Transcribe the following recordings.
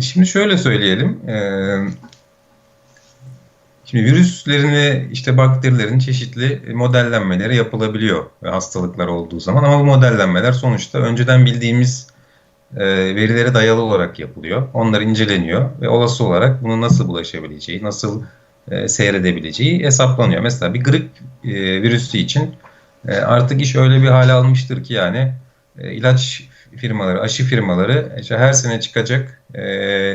Şimdi şöyle söyleyelim. Ee, şimdi virüslerin ve işte bakterilerin çeşitli modellenmeleri yapılabiliyor hastalıklar olduğu zaman ama bu modellenmeler sonuçta önceden bildiğimiz e, verilere dayalı olarak yapılıyor. Onlar inceleniyor ve olası olarak bunun nasıl bulaşabileceği, nasıl e, seyredebileceği hesaplanıyor. Mesela bir grip e, virüsü için e, artık iş öyle bir hale almıştır ki yani e, ilaç firmaları, aşı firmaları işte her sene çıkacak e,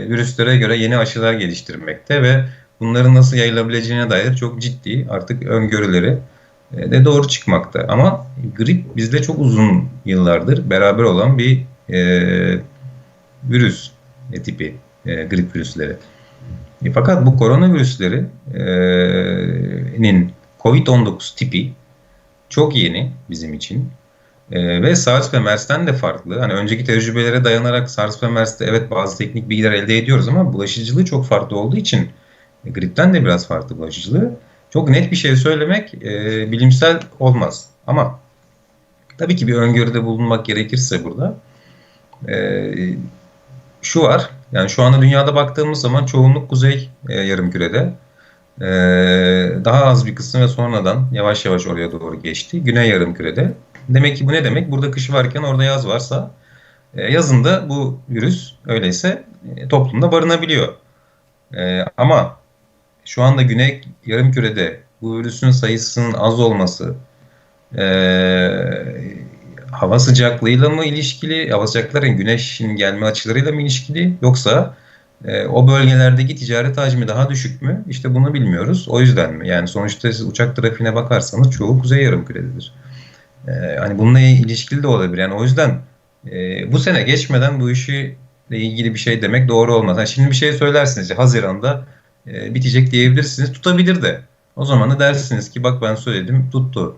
virüslere göre yeni aşılar geliştirmekte ve bunların nasıl yayılabileceğine dair çok ciddi artık öngörüleri e, de doğru çıkmakta. Ama grip bizde çok uzun yıllardır beraber olan bir e, virüs e, tipi e, grip virüsleri. E, fakat bu koronavirüslerinin COVID-19 tipi çok yeni bizim için. E, ve SARS ve MERS'ten de farklı. Hani önceki tecrübelere dayanarak SARS ve MERS'te evet bazı teknik bilgiler elde ediyoruz ama bulaşıcılığı çok farklı olduğu için e, gripten de biraz farklı bulaşıcılığı. Çok net bir şey söylemek e, bilimsel olmaz. Ama tabii ki bir öngörüde bulunmak gerekirse burada e, şu var. Yani şu anda dünyada baktığımız zaman çoğunluk kuzey e, yarımkürede. E, daha az bir kısım ve sonradan yavaş yavaş oraya doğru geçti. Güney yarımkürede. Demek ki bu ne demek? Burada kış varken orada yaz varsa e, yazında bu virüs öyleyse e, toplumda barınabiliyor. E, ama şu anda güney yarımkürede bu virüsün sayısının az olması hava sıcaklığıyla mı ilişkili, hava sıcaklıkların güneşin gelme açılarıyla mı ilişkili yoksa o bölgelerdeki ticaret hacmi daha düşük mü? İşte bunu bilmiyoruz. O yüzden mi? Yani sonuçta siz uçak trafiğine bakarsanız çoğu kuzey yarımkürededir. E, hani bununla ilişkili de olabilir. Yani o yüzden e, bu sene geçmeden bu işi ilgili bir şey demek doğru olmaz. Yani şimdi bir şey söylersiniz. Haziran'da e, bitecek diyebilirsiniz. Tutabilir de. O zaman da dersiniz ki bak ben söyledim tuttu.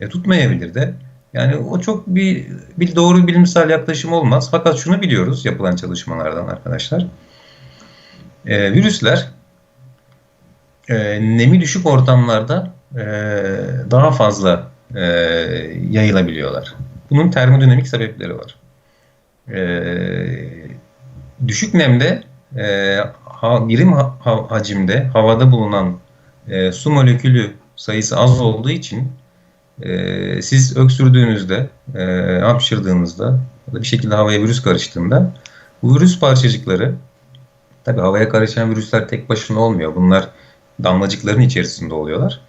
E, tutmayabilir de. Yani o çok bir, bir doğru bilimsel yaklaşım olmaz. Fakat şunu biliyoruz yapılan çalışmalardan arkadaşlar. E, virüsler e, nemi düşük ortamlarda e, daha fazla e, yayılabiliyorlar. Bunun termodinamik sebepleri var. E, düşük nemde e, ha, birim ha, hacimde havada bulunan e, su molekülü sayısı az olduğu için e, siz öksürdüğünüzde, e, hapşırdığınızda ya da bir şekilde havaya virüs karıştığında bu virüs parçacıkları tabi havaya karışan virüsler tek başına olmuyor. Bunlar damlacıkların içerisinde oluyorlar.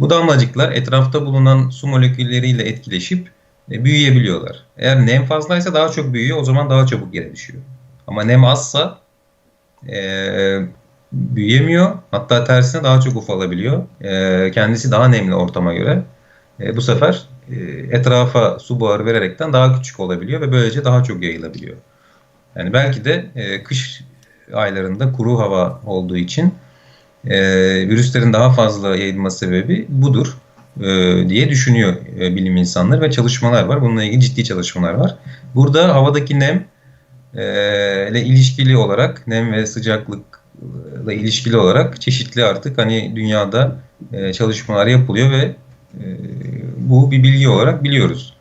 Bu damlacıklar etrafta bulunan su molekülleriyle etkileşip e, büyüyebiliyorlar. Eğer nem fazlaysa daha çok büyüyor o zaman daha çabuk yere düşüyor. Ama nem azsa e, büyüyemiyor. Hatta tersine daha çok ufalabiliyor. E, kendisi daha nemli ortama göre e, bu sefer e, etrafa su buharı vererekten daha küçük olabiliyor ve böylece daha çok yayılabiliyor. Yani belki de e, kış aylarında kuru hava olduğu için e, virüslerin daha fazla yayılması sebebi budur e, diye düşünüyor e, bilim insanları ve çalışmalar var. Bununla ilgili ciddi çalışmalar var. Burada havadaki nem e, ile ilişkili olarak nem ve sıcaklıkla ilişkili olarak çeşitli artık hani dünyada e, çalışmalar yapılıyor ve e, bu bir bilgi olarak biliyoruz.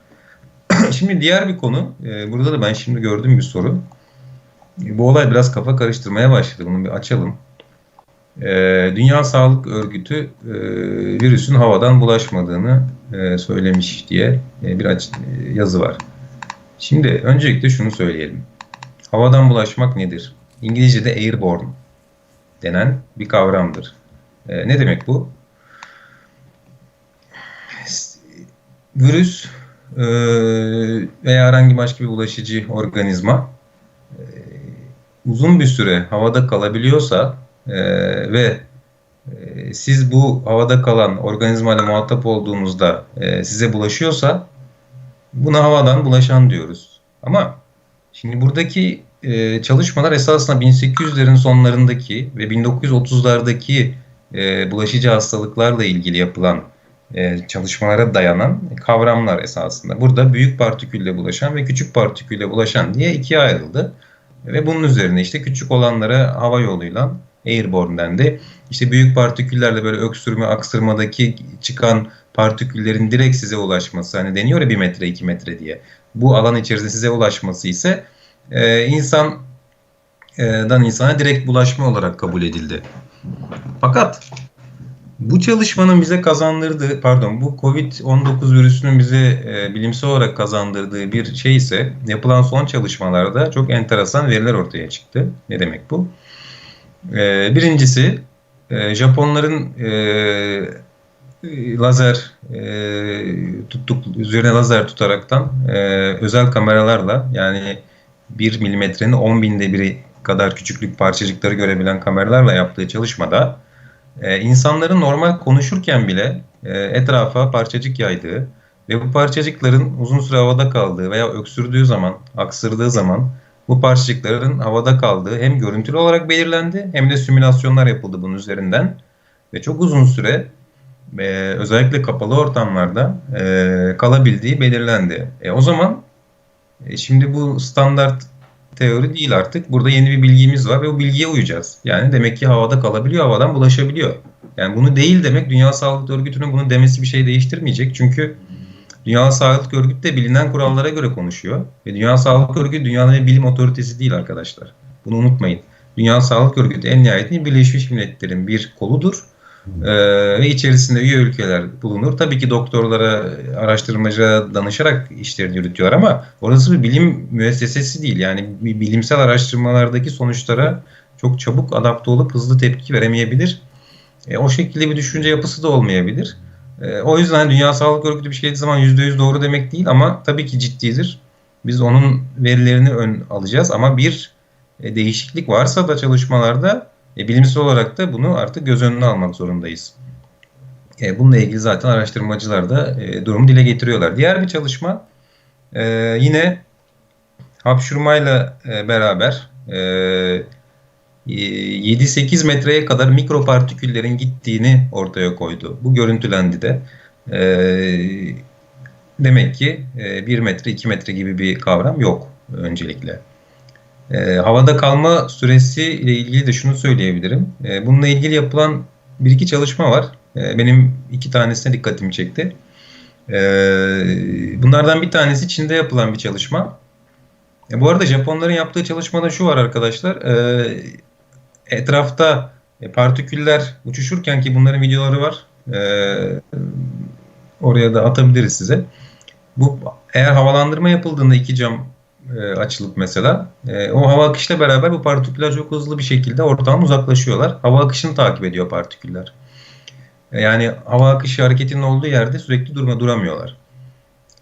şimdi diğer bir konu, e, burada da ben şimdi gördüğüm bir soru. Bu olay biraz kafa karıştırmaya başladı. Bunu bir açalım. E, Dünya Sağlık Örgütü e, virüsün havadan bulaşmadığını e, söylemiş diye e, bir e, yazı var. Şimdi öncelikle şunu söyleyelim. Havadan bulaşmak nedir? İngilizce'de airborne denen bir kavramdır. Ne demek bu? virüs veya herhangi başka bir bulaşıcı organizma uzun bir süre havada kalabiliyorsa e, ve siz bu havada kalan organizma ile muhatap olduğunuzda size bulaşıyorsa buna havadan bulaşan diyoruz. Ama şimdi buradaki çalışmalar esasında 1800'lerin sonlarındaki ve 1930'lardaki bulaşıcı hastalıklarla ilgili yapılan e, çalışmalara dayanan kavramlar esasında. Burada büyük partikülle bulaşan ve küçük partikülle bulaşan diye ikiye ayrıldı. Ve bunun üzerine işte küçük olanlara hava yoluyla airborne dendi. İşte büyük partiküllerle böyle öksürme, aksırmadaki çıkan partiküllerin direkt size ulaşması. Hani deniyor ya bir metre, iki metre diye. Bu alan içerisinde size ulaşması ise e, insan dan insana direkt bulaşma olarak kabul edildi. Fakat bu çalışmanın bize kazandırdığı, pardon bu Covid-19 virüsünün bize e, bilimsel olarak kazandırdığı bir şey ise yapılan son çalışmalarda çok enteresan veriler ortaya çıktı. Ne demek bu? E, birincisi e, Japonların e, lazer e, tuttuk üzerine lazer tutaraktan e, özel kameralarla yani 1 milimetrenin 10 binde biri kadar küçüklük parçacıkları görebilen kameralarla yaptığı çalışmada e, insanların normal konuşurken bile e, etrafa parçacık yaydığı ve bu parçacıkların uzun süre havada kaldığı veya öksürdüğü zaman, aksırdığı zaman bu parçacıkların havada kaldığı hem görüntülü olarak belirlendi hem de simülasyonlar yapıldı bunun üzerinden ve çok uzun süre e, özellikle kapalı ortamlarda e, kalabildiği belirlendi. E, o zaman e, şimdi bu standart teori değil artık. Burada yeni bir bilgimiz var ve o bilgiye uyacağız. Yani demek ki havada kalabiliyor, havadan bulaşabiliyor. Yani bunu değil demek Dünya Sağlık Örgütü'nün bunu demesi bir şey değiştirmeyecek. Çünkü Dünya Sağlık Örgütü de bilinen kurallara göre konuşuyor. Ve Dünya Sağlık Örgütü dünyanın bir bilim otoritesi değil arkadaşlar. Bunu unutmayın. Dünya Sağlık Örgütü en nihayetinde Birleşmiş Milletler'in bir koludur ee, ve içerisinde üye ülkeler bulunur. Tabii ki doktorlara, araştırmacılara danışarak işlerini yürütüyor ama orası bir bilim müessesesi değil. Yani bilimsel araştırmalardaki sonuçlara çok çabuk adapte olup hızlı tepki veremeyebilir. E, o şekilde bir düşünce yapısı da olmayabilir. E, o yüzden Dünya Sağlık Örgütü bir şey dediği zaman %100 doğru demek değil ama tabii ki ciddidir. Biz onun verilerini ön alacağız ama bir e, değişiklik varsa da çalışmalarda e, bilimsel olarak da bunu artık göz önüne almak zorundayız. E, bununla ilgili zaten araştırmacılar da e, durumu dile getiriyorlar. Diğer bir çalışma e, yine hapşurmayla e, beraber e, 7-8 metreye kadar mikropartiküllerin gittiğini ortaya koydu. Bu görüntülendi de. E, demek ki e, 1 metre 2 metre gibi bir kavram yok öncelikle. E, havada kalma süresi ile ilgili de şunu söyleyebilirim. Bununla ilgili yapılan bir iki çalışma var. Benim iki tanesine dikkatimi çekti. Bunlardan bir tanesi Çin'de yapılan bir çalışma. E, bu arada Japonların yaptığı çalışmada şu var arkadaşlar. E, etrafta e, partiküller uçuşurken ki bunların videoları var. E, oraya da atabiliriz size. Bu eğer havalandırma yapıldığında iki cam e, açılıp mesela e, o hava akışıyla beraber bu partiküller çok hızlı bir şekilde ortadan uzaklaşıyorlar. Hava akışını takip ediyor partiküller. E, yani hava akışı hareketinin olduğu yerde sürekli durma duramıyorlar.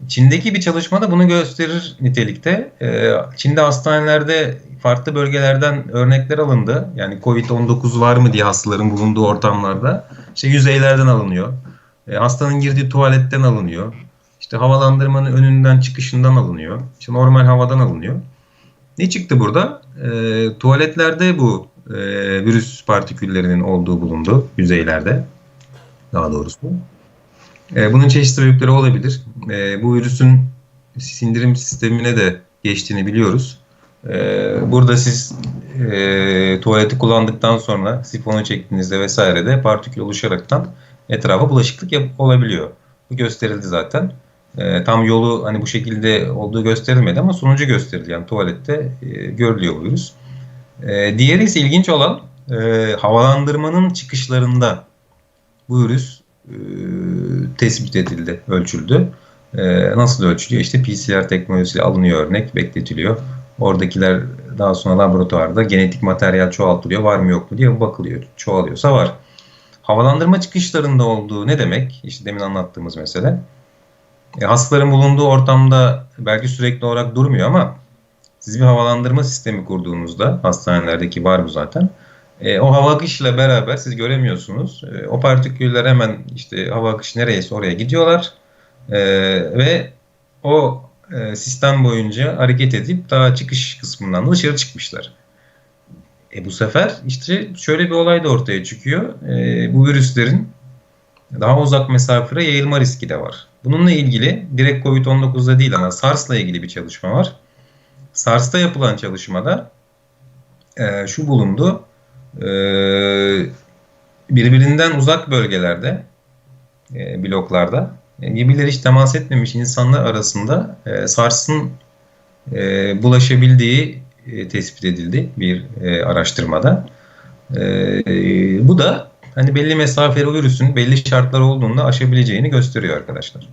Çin'deki bir çalışmada bunu gösterir nitelikte. E, Çin'de hastanelerde farklı bölgelerden örnekler alındı. Yani Covid-19 var mı diye hastaların bulunduğu ortamlarda. İşte yüzeylerden alınıyor. E, hastanın girdiği tuvaletten alınıyor. İşte havalandırmanın önünden çıkışından alınıyor. İşte normal havadan alınıyor. Ne çıktı burada? E, tuvaletlerde bu e, virüs partiküllerinin olduğu bulundu yüzeylerde daha doğrusu. E, bunun çeşitli sebepleri olabilir. E, bu virüsün sindirim sistemine de geçtiğini biliyoruz. E, burada siz tuvaleti kullandıktan sonra sifonu çektiğinizde vesaire de partikül oluşaraktan etrafa bulaşıklık olabiliyor. Bu gösterildi zaten. Tam yolu hani bu şekilde olduğu gösterilmedi ama sonucu gösterildi. Yani tuvalette görülüyor bu virüs. E, diğeri ise ilginç olan havalandırmanın çıkışlarında bu virüs tespit edildi, ölçüldü. E, nasıl ölçülüyor? İşte PCR teknolojisiyle alınıyor örnek, bekletiliyor. Oradakiler daha sonra laboratuvarda genetik materyal çoğaltılıyor. Var mı yok mu diye bakılıyor. Çoğalıyorsa var. Havalandırma çıkışlarında olduğu ne demek? İşte demin anlattığımız mesele. E, hastaların bulunduğu ortamda belki sürekli olarak durmuyor ama siz bir havalandırma sistemi kurduğunuzda hastanelerdeki var bu zaten. E, o hava akışıyla beraber siz göremiyorsunuz. E, o partiküller hemen işte hava akışı nereyse oraya gidiyorlar. E, ve o e, sistem boyunca hareket edip daha çıkış kısmından da dışarı çıkmışlar. E, bu sefer işte şöyle bir olay da ortaya çıkıyor. E, bu virüslerin daha uzak mesafede yayılma riski de var. Bununla ilgili direkt COVID-19'da değil ama SARS'la ilgili bir çalışma var. SARS'ta yapılan çalışmada e, şu bulundu. E, birbirinden uzak bölgelerde, e, bloklarda e, birbirleri hiç temas etmemiş insanlar arasında e, SARS'ın e, bulaşabildiği e, tespit edildi bir e, araştırmada. E, bu da hani belli mesafeleri virüsün belli şartlar olduğunda aşabileceğini gösteriyor arkadaşlar.